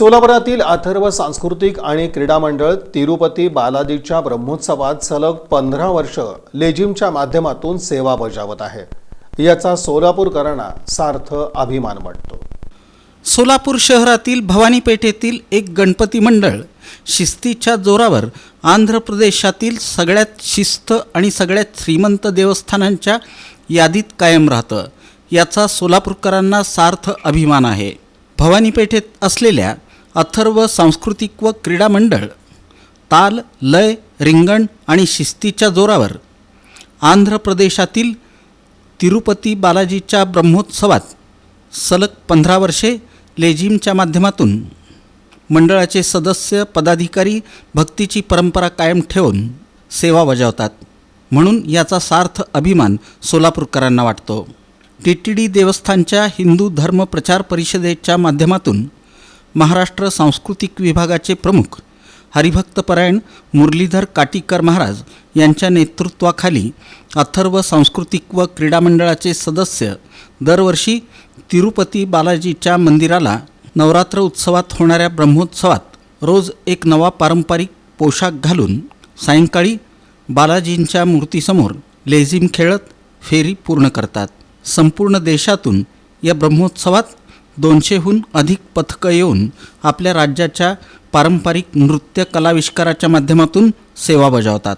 सोलापुरातील अथर्व सांस्कृतिक आणि क्रीडा मंडळ तिरुपती बालाजीच्या ब्रह्मोत्सवात सलग पंधरा वर्ष लेझिमच्या माध्यमातून सेवा बजावत आहे. याचा सोलापूरकरांना सार्थ अभिमान वाटतो. सोलापूर शहरातील भवानी पेठेतील एक गणपती मंडळ शिस्तीच्या जोरावर आंध्र प्रदेशातील सगळ्यात शिस्त आणि सगळ्यात श्रीमंत देवस्थानांच्या यादीत कायम राहतं. याचा सोलापूरकरांना सार्थ अभिमान आहे. भवानी पेठेत असलेल्या अथर्व सांस्कृतिक व क्रीडा मंडळ ताल लय रिंगण आणि शिस्तीच्या जोरावर आंध्र प्रदेशातील तिरुपती बालाजीच्या ब्रह्मोत्सवात सलग पंधरा वर्षे लेझिमच्या माध्यमातून मंडळाचे सदस्य पदाधिकारी भक्तीची परंपरा कायम ठेवून सेवा बजावतात. म्हणून याचा सार्थ अभिमान सोलापूरकरांना वाटतो. टी टी डी देवस्थानच्या हिंदू धर्म प्रचार परिषदेच्या माध्यमातून महाराष्ट्र सांस्कृतिक विभागाचे प्रमुख हरिभक्तपरायण मुरलीधर काटीकर महाराज यांच्या नेतृत्वाखाली अथर्व सांस्कृतिक व क्रीडा मंडळाचे सदस्य दरवर्षी तिरुपती बालाजीच्या मंदिराला नवरात्र उत्सवात होणाऱ्या ब्रह्मोत्सवात रोज एक नवा पारंपरिक पोशाख घालून सायंकाळी बालाजींच्या मूर्तीसमोर लेझिम खेळत फेरी पूर्ण करतात. संपूर्ण देशातून या ब्रह्मोत्सवात दोनशेहून अधिक पथकं येऊन आपल्या राज्याच्या पारंपरिक नृत्य कलाविष्काराच्या माध्यमातून सेवा बजावतात.